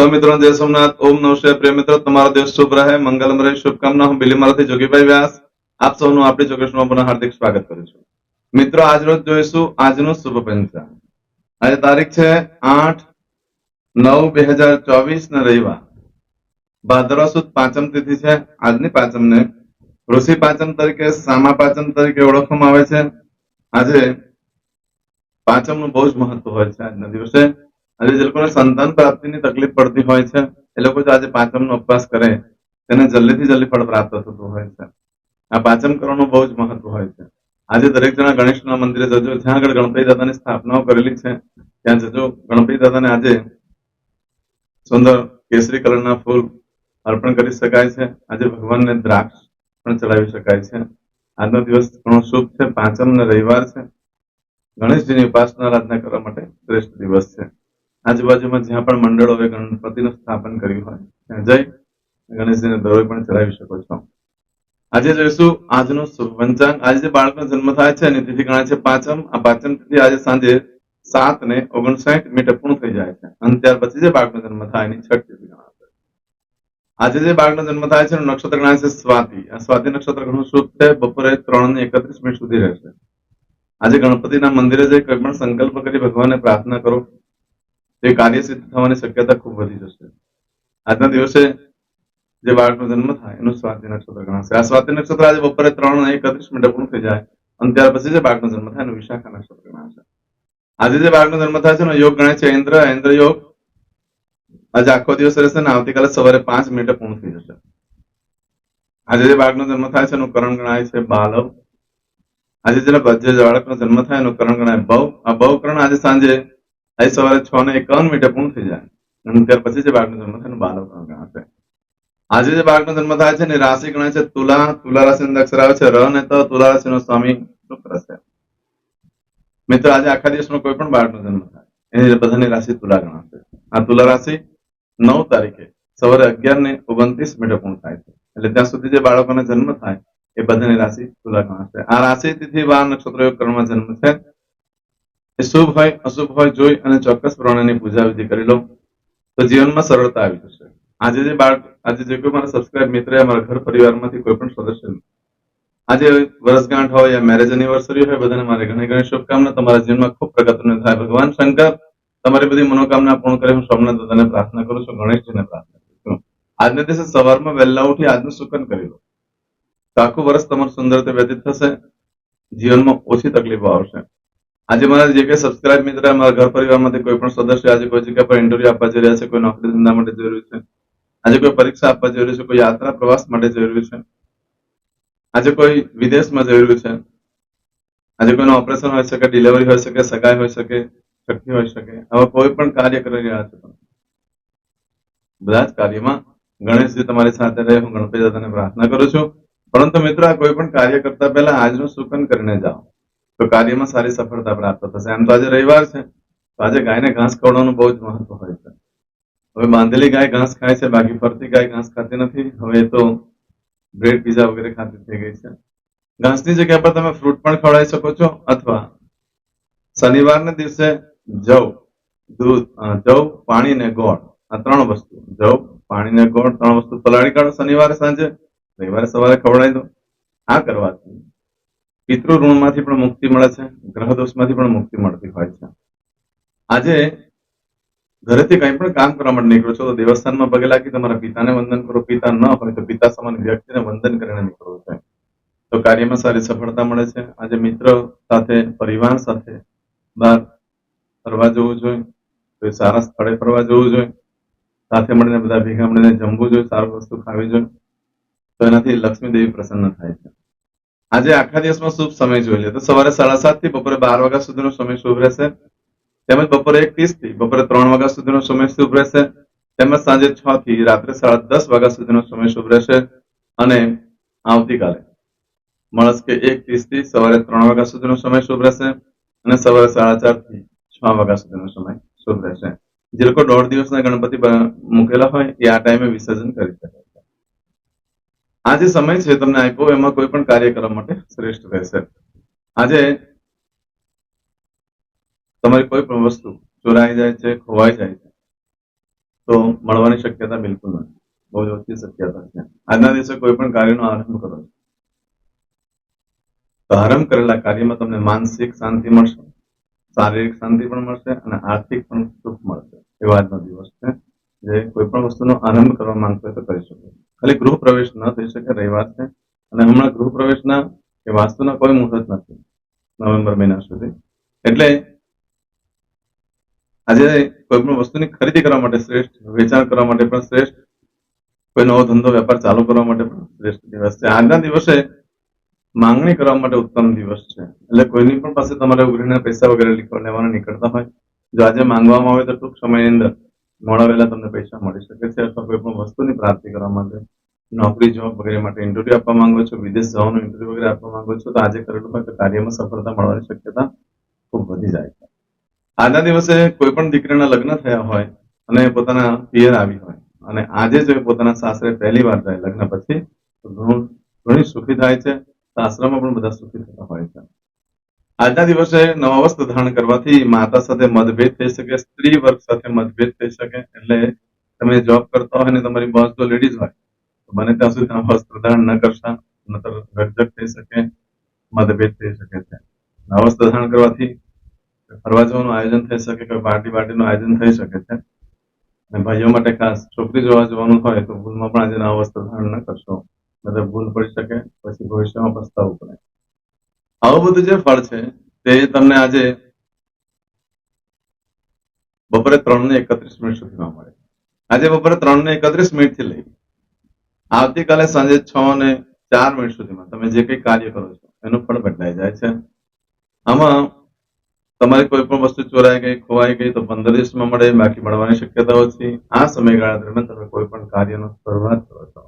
સૌ મિત્રો જય સોમનાથ. ઓમ નમસ્કાર પ્રિય મિત્રો, તમારો દિવસ શુભ રહે. મંગલમ રહે. શુભકામના. હું બિલીમારાથી જોગીભાઈ વ્યાસ. આપ સૌનું આપણી ચોક્કસમાં પુનઃ હાર્દિક સ્વાગત કરું છું. મિત્રો, આજ રોજ જોઈશું આજનું શુભ પંચાંગ. આજે તારીખ છે આઠ નવ બે હજાર ચોવીસ ના રવિવાર. ભાદરવા સુદ પાંચમ તિથિ છે. આજની પાંચમને ઋષિ પાંચમ તરીકે, સામા પાંચમ તરીકે ઓળખવામાં આવે છે. આજે પાંચમનું બહુ જ મહત્વ હોય છે આજના દિવસે. આજે જે લોકોને સંતાન પ્રાપ્તિની તકલીફ પડતી હોય છે, એ લોકો જો આજે પાંચમનો ઉપવાસ કરે, તેને જલ્દીથી જલ્દી ફળ પ્રાપ્ત થતું હોય છે. આ પાંચમ કરવાનું બહુ જ મહત્વ હોય છે. આજે દરેક જણા ગણેશના મંદિરે જજો, જ્યાં આગળ ગણપતિ દાદાની સ્થાપનાઓ કરેલી છે, ત્યાં જજો. ગણપતિ દાદાને આજે સુંદર કેસરી કલરના ફૂલ અર્પણ કરી શકાય છે. આજે ભગવાનને દ્રાક્ષ પણ ચડાવી શકાય છે. આજનો દિવસ ઘણો શુભ છે પાંચમ ને રવિવાર છે. ગણેશજીની ઉપાસના આરાધના કરવા માટે શ્રેષ્ઠ દિવસ છે. આજુબાજુમાં જ્યાં પણ મંડળોએ ગણપતિનું સ્થાપન કર્યું હોય, ત્યાં જઈ ગણેશજીને દરોઈ પણ ચલાવી શકો છો. આજે જોઈશું આજનું વંચાંગ. આજે જે બાળકનો જન્મ થાય છે, એની તિથિ ગણાય છે પાંચમ. આ પાંચમ તિથિ આજે સાંજે સાત ને ઓગણસાઠ મિનિટે પૂર્ણ થઈ જાય છે. અને ત્યાર પછી જે બાળકનો જન્મ થાય, એની છઠ તિથિ ગણાશે આજે જે બાળકનો જન્મ થાય છે, એનું નક્ષત્ર ગણાય છે સ્વાતિ. આ સ્વાતિ નક્ષત્ર ઘણું શુભ છે. બપોરે ત્રણ ને એકત્રીસ મિનિટ સુધી રહેશે. આજે ગણપતિના મંદિરે જઈ કોઈ પણ સંકલ્પ કરી ભગવાનને પ્રાર્થના કરો. તે કાર્ય સિદ્ધ થવાની શક્યતા ખૂબ વધી જશે. આજના દિવસે જે બાળકનો જન્મ થાય, એનું સ્વાતિ નક્ષત્ર ગણાશે. આ સ્વાતિ નક્ષત્ર આજે બપોરે ત્રણ એકત્રીસ મિનિટે પૂર્ણ થઈ જાય અને ત્યાર પછી જે બાળકનો જન્મ થાય, એનું વિશાખા નક્ષત્ર ગણાશે. આજે જે બાળકનો જન્મ થાય છે, એનો યોગ ગણાય છે ઇન્દ્ર. ઇન્દ્ર યોગ આજે આખો દિવસ રહેશે ને આવતીકાલે સવારે પાંચ મિનિટે પૂર્ણ થઈ જશે. આજે જે બાળકનો જન્મ થાય છે, એનું કરણ ગણાય છે બાલવ. આજે જેના જે બાળકનો જન્મ થાય, એનું કરણ ગણાય ભવ આ ભવ કરણ આજે સાંજે આજે સવારે છ ને એકાવન મિનિટે પૂર્ણ થઈ જાય. અને ત્યાર પછી જે બાળકનો જન્મ થાય બાળકો ગણાશે આજે જે બાળકનો જન્મ થાય છે ને રાશિ ગણાય છે તુલા. તુલા રાશિ અક્ષર આવે છે ર ને તો. તુલા રાશિનો સ્વામી શુક્ર છે. મિત્ર, આજે આખા દિવસનો કોઈ પણ બાળકનો જન્મ થાય, એની બધાની રાશિ તુલા ગણાશે. આ તુલા રાશિ નવ તારીખે સવારે અગિયાર ને ઓગણત્રીસ મિનિટે પૂર્ણ થાય છે. એટલે ત્યાં સુધી જે બાળકોને જન્મ થાય, એ બધાની રાશિ તુલા ગણાશે. આ રાશિ તિથિ વાર નક્ષત્ર યોગ કર્ણમાં જન્મ છે. એ શુભ હોય અશુભ હોય જોઈ અને ચોક્કસ પ્રમાણેની પૂજા વિધિ કરી લો. તો જીવનમાં સરળતા આવી જશે. આજે જે બાળક, આજે જે કોઈ મારા સબસ્ક્રાઇબ મિત્ર અમારા ઘર પરિવારમાંથી કોઈ પણ સદસ્ય આજે વર્ષગાંઠ હોય યા મેરેજ એનિવર્સરી હોય, બધાને મારે ઘણી ઘણી શુભકામના. તમારા જીવનમાં ખૂબ પ્રગતિનું થાય. ભગવાન શંકર, તમારી બધી મનોકામના પૂર્ણ કરે હું સોમનાથ દાદાને પ્રાર્થના કરું છું, ગણેશજીને પ્રાર્થના કરું છું. આજના દિવસે સવારમાં વહેલા ઉઠી આજનું સુકન કરી લો. તો આખું વર્ષ તમારું સુંદર વ્યતીત થશે. જીવનમાં ઓછી તકલીફો આવશે. આજે મારા જે કઈ સબસ્ક્રાઇબ મિત્ર મારા ઘર પરિવારમાંથી કોઈ પણ સદસ્ય આજે કોઈ જગ્યા પર ઇન્ટરવ્યુ આપવા જઈ રહ્યા છે, કોઈ નોકરી ધંધા માટે જઈ છે, આજે કોઈ પરીક્ષા આપવા જઈ છે, કોઈ યાત્રા પ્રવાસ માટે જઈ છે, આજે કોઈ વિદેશમાં રહ્યું છે, આજે કોઈનું ઓપરેશન હોઈ શકે ડિલિવરી હોઈ શકે, સગાઈ હોઈ શકે શક્તિ હોઈ શકે, આવા કોઈ પણ કાર્ય કરી રહ્યા છે બધા જ કાર્યમાં ગણેશજી તમારી સાથે રહે, હું ગણપતિ દાદાને પ્રાર્થના કરું છું. પરંતુ મિત્રો, આ કોઈ પણ કાર્ય કરતા પહેલા આજનું સુકન કરીને જાઓ. તો કાર્યમાં સારી સફળતા પ્રાપ્ત થશે. એમ તો આજે રવિવાર છે. તો આજે ગાયને ઘાસ ખવડાવવાનું બહુ જ મહત્વ હોય છે. હવે બાંધેલી ગાય ઘાસ ખાય છે, બાકી ફરતી ગાય ઘાસ ખાતી નથી. હવે તો બ્રેડ, પીઝા વગેરે ખાતી થઈ ગઈ છે. ઘાસની જગ્યા પર તમે ફ્રૂટ પણ ખવડાવી શકો છો અથવા શનિવારના દિવસે જવ, દૂધ જવ, પાણી ને ગોળ આ ત્રણ વસ્તુ. જવ, પાણી ને ગોળ, ત્રણ વસ્તુ. પલાળી કાઢો, શનિવારે સાંજે. રવિવારે સવારે ખવડાવી દો. આ કરવાથી પિતૃ ઋણમાંથી પણ મુક્તિ મળે છે ગ્રહ દોષમાંથી પણ મુક્તિ મળતી હોય છે. આજે ઘરેથી કંઈ પણ કામ કરવા માટે નીકળો છો, તો દેવસ્થાનમાં પગે લાગી તમારા પિતાને વંદન કરો. પિતા ન હોય તો પિતા સમાન વ્યક્તિને વંદન કરીને નીકળવું છે. તો કાર્યમાં સારી સફળતા મળે છે. આજે મિત્રો સાથે, પરિવાર સાથે બહાર ફરવા જવું જોઈએ, કોઈ સારા સ્થળે ફરવા જવું જોઈએ, સાથે મળીને બધા ભેગા મળીને જમવું જોઈએ, સારું વસ્તુ ખાવી જોઈએ, તો એનાથી લક્ષ્મી દેવી પ્રસન્ન થાય છે. આજે આખા દિવસમાં શુભ સમય જોઈ લે. તો સવારે સાડા સાતથી બપોરે બાર વાગ્યા સુધીનો સમય શુભ રહેશે. તેમજ બપોરે એક ત્રીસથી બપોરે ત્રણ વાગ્યા સુધીનો સમય શુભ રહેશે. તેમજ સાંજે છ થી રાત્રે સાડા દસ વાગ્યા સુધીનો સમય શુભ રહેશે. અને આવતીકાલે મળસ્કે એક ત્રીસથી સવારે ત્રણ વાગ્યા સુધીનો સમય શુભ રહેશે અને સવારે સાડા ચારથી છ વાગ્યા સુધીનો સમય શુભ રહેશે. જે લોકો દોઢ દિવસના ગણપતિ મૂકેલા હોય એ આ ટાઈમે વિસર્જન કરી શકે. આ જે સમય છે તમને આપ્યો, એમાં કોઈ પણ કાર્ય કરવા માટે શ્રેષ્ઠ રહેશે. આજે તમારી કોઈ પણ વસ્તુ ચોરાઈ જાય છે, ખોવાઈ જાય છે, તો મળવાની શક્યતા બિલકુલ નથી. બહુ જ ઓછી શક્યતા છે. આજના દિવસે કોઈ પણ કાર્યનો આરંભ કરો તો આરંભ કરેલા કાર્યમાં તમને માનસિક શાંતિ મળશે, શારીરિક શાંતિ પણ મળશે અને આર્થિક પણ સુખ મળશે. એવો આજનો દિવસ છે. જે કોઈ પણ વસ્તુનો આરંભ કરવા માંગતો હોય તો કરી શકે. ખાલી ગૃહ પ્રવેશ ન થઈ શકે રવિવાર છે. અને હમણાં ગૃહ પ્રવેશના કે વાસ્તુના કોઈ મુહૂર્ત નથી, નવેમ્બર મહિના સુધી. એટલે આજે કોઈ પણ વસ્તુની ખરીદી કરવા માટે શ્રેષ્ઠ, વેચાણ કરવા માટે પણ શ્રેષ્ઠ, કોઈ નવો ધંધો, વેપાર ચાલુ કરવા માટે પણ શ્રેષ્ઠ દિવસ છે. આજના દિવસે માંગણી કરવા માટે ઉત્તમ દિવસ છે. એટલે કોઈની પણ પાસે તમારે ઉઘરીને પૈસા વગેરે લેવાના નીકળતા હોય, જો આજે માંગવામાં આવે તો ટૂંક સમયની અંદર મોડા તમને પૈસા મળી શકે છે અથવા કોઈ પણ વસ્તુની પ્રાપ્તિ કરવા માટે નોકરી, જોબ વગેરે માટે ઇન્ટરવ્યુ આપવા માંગો છો, વિદેશ જવાનું ઇન્ટરવ્યુ વગેરે આપવા માંગો છો, તો આજે કરેલું કાર્યમાં સફળતા મળવાની શક્યતા ખૂબ વધી જાય છે. આજના દિવસે કોઈ પણ દીકરીના લગ્ન થયા હોય અને પોતાના પિયર આવી હોય અને આજે જો પોતાના સાસરે પહેલી વાર જાય લગ્ન પછી ઘણું, ઘણી સુખી થાય છે સાસરામાં પણ બધા સુખી થતા હોય છે. આજના દિવસે નવા વસ્ત્ર ધારણ કરવાથી માતા સાથે મતભેદ થઈ શકે, સ્ત્રી વર્ગ સાથે મતભેદ થઈ શકે. એટલે તમે જોબ કરતા હોય ને તમારી બોસ જો લેડીઝ હોય, તો બને ત્યાં સુધી તમે વસ્ત્ર ધારણ ન કરશા નતર રકઝક થઈ શકે, મતભેદ થઈ શકે છે. નવા વસ્ત્ર ધારણ કરવાથી ફરવા જવાનું આયોજન થઈ શકે કે પાર્ટી પાર્ટીનું આયોજન થઈ શકે છે. અને ભાઈઓ માટે ખાસ છોકરી જોવા જવાનું હોય તો ભૂલમાં પણ આજે નવા વસ્ત્ર ધારણ ન કરશો. નતર ભૂલ પડી શકે, પછી ભવિષ્યમાં પસ્તાવવું પડે. આવું બધું જે ફળ છે, તે તમને આજે બપોરે ત્રણ ને એકત્રીસ મિનિટ સુધીમાં મળે. આજે બપોરે ત્રણ ને એકત્રીસ મિનિટથી લઈ. આવતીકાલે સાંજે છ ને ચાર મિનિટ સુધીમાં તમે જે કંઈ કાર્ય કરો છો, એનું ફળ બદલાઈ જાય છે. આમાં તમારી કોઈ પણ વસ્તુ ચોરાઈ ગઈ, ખોવાઈ ગઈ, તો પંદર દિવસમાં મળે, બાકી મળવાની શક્યતા ઓછી આ સમયગાળા દરમિયાન તમે કોઈ પણ કાર્યનો શરૂઆત કરો છો,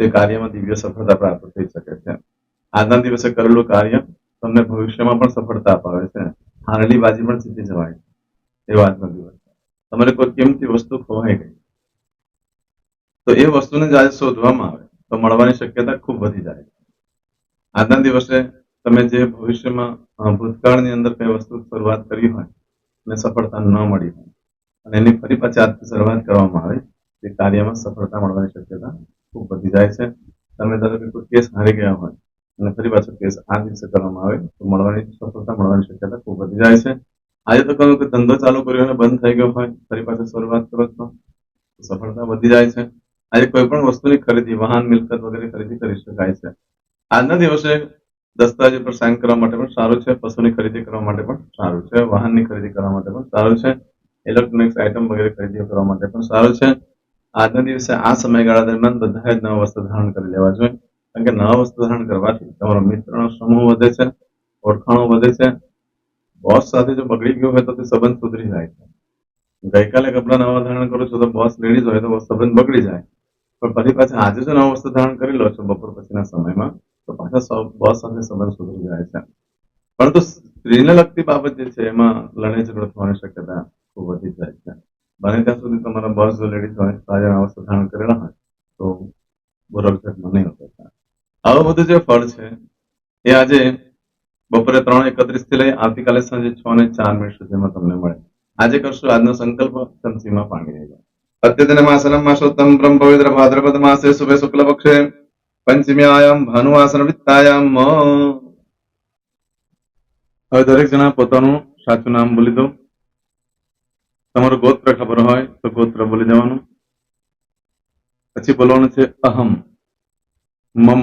તે કાર્યમાં દિવ્ય સફળતા પ્રાપ્ત થઈ શકે છે. આજના દિવસે કરેલું કાર્ય તમને ભવિષ્યમાં પણ સફળતા અપાવે છે. હારેલી બાજી પણ જીતી જવાય. એવા છે તમારે કોઈ કિંમતી વસ્તુ ખોવાઈ ગઈ. તો એ વસ્તુને જ આજે શોધવામાં આવે. તો મળવાની શક્યતા ખૂબ વધી જાય. આજના દિવસે તમે જે ભવિષ્યમાં ભૂતકાળની અંદર કઈ વસ્તુ શરૂઆત કરી હોય અને સફળતા ન મળી હોય, અને એની ફરી પાછી શરૂઆત કરવામાં આવે તે કાર્યમાં સફળતા મળવાની શક્યતા ખૂબ વધી જાય છે. તમે ધારો કે કોઈ કેસ હારી ગયા હોય અને ફરી પાછો કેસ આ દિવસે કરવામાં આવે. તો મળવાની સફળતા, મળવાની શક્યતા ખૂબ વધી જાય છે. આજે તો કહ્યું કે ધંધો ચાલુ કર્યો અને બંધ થઈ ગયો હોય ફરી પાછો શરૂઆત કરો તો સફળતા વધી જાય છે. આજે કોઈ પણ વસ્તુની ખરીદી, વાહન, મિલકત વગેરે ખરીદી કરી શકાય છે. આજના દિવસે દસ્તાવેજ પર સાઇન કરવા માટે પણ સારું છે. પશુની ખરીદી કરવા માટે પણ સારું છે. વાહનની ખરીદી કરવા માટે પણ સારું છે. ઇલેક્ટ્રોનિક્સ આઇટમ વગેરે ખરીદી કરવા માટે પણ સારું છે. આજના દિવસે આ સમયગાળા દરમિયાન બધાએ જ નવા વસ્ત્ર ધારણ કરી લેવા જોઈએ. કારણ કે નવા વસ્તુ ધારણ કરવાથી તમારો મિત્રનો સમૂહ વધે છે, ઓળખાણો વધે છે. બોસ સાથે જો બગડી ગયો હોય તો તે સંબંધ સુધરી જાય છે. ગઈકાલે કપડા નવા ધારણ કરો છો તો બોસ લેડીઝ હોય તો સંબંધ બગડી જાય. પણ પછી પાછા આજે જો નવા વસ્તુ ધારણ કરી લો છો બપોર પછીના સમયમાં, તો પાછા બોસ સાથે સંબંધ સુધરી જાય છે. પરંતુ સ્ત્રીને લગતી બાબત જે છે, એમાં લડાઈ ઝઘડો થવાની શક્યતા ખૂબ વધી જાય છે. બને ત્યાં સુધી તમારા બોસ જો લેડીઝ હોય, તો આજે નવા વસ્તુ ધારણ કરેલા હોય, તો બરોબર નહીં હોતા આવું બધું જે ફળ છે, એ આજે બપોરે ત્રણ એકત્રીસથી લઈ આવતીકાલે સાંજે છ ને ચાર મિનિટ સુધીમાં તમને મળે. આજે કરશું આજનો સંકલ્પ ચમચીમાં પાણી રહેજો અદ્યતન માસનમ માસોત્તમ બ્રહ્મ પવિત્ર ભાદ્રપદ માસે શુભે શુક્લ પક્ષે પંચમ્યાયામ ભાનુવાસન વિત્તાયામ. હવે દરેક જણા પોતાનું સાચું નામ બોલી દો. તમારું ગોત્ર ખબર હોય તો ગોત્ર બોલી દેવાનું. પછી બોલવાનું છે અહમ, મમ.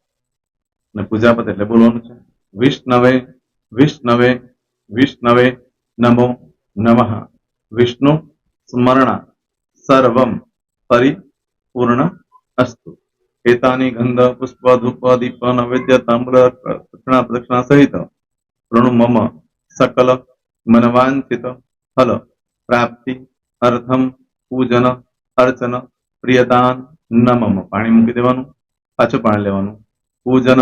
અને પૂજાપત એટલે બોલવાનું છે. વિષ્ણવે વિષ્ણવે વિષ્ણવે નમો નમઃ. વિષ્ણુ સ્મરણા સર્વમ પરિપૂર્ણ અસ્તુ. એતાની ગંધ, પુષ્પ, ધૂપ, દીપ, નૈવેદ્ય, તાંબૂળ દક્ષિણા પ્રદક્ષિણા સહિત ઋણુ, મમ, સકલ મનવાંચિત ફલ, પ્રાપ્તિ, અર્થમ, પૂજન, અર્ચન, પ્રિયદાન મમ પાણી મૂકી દેવાનું, પાછું પાણી લેવાનું. પૂજન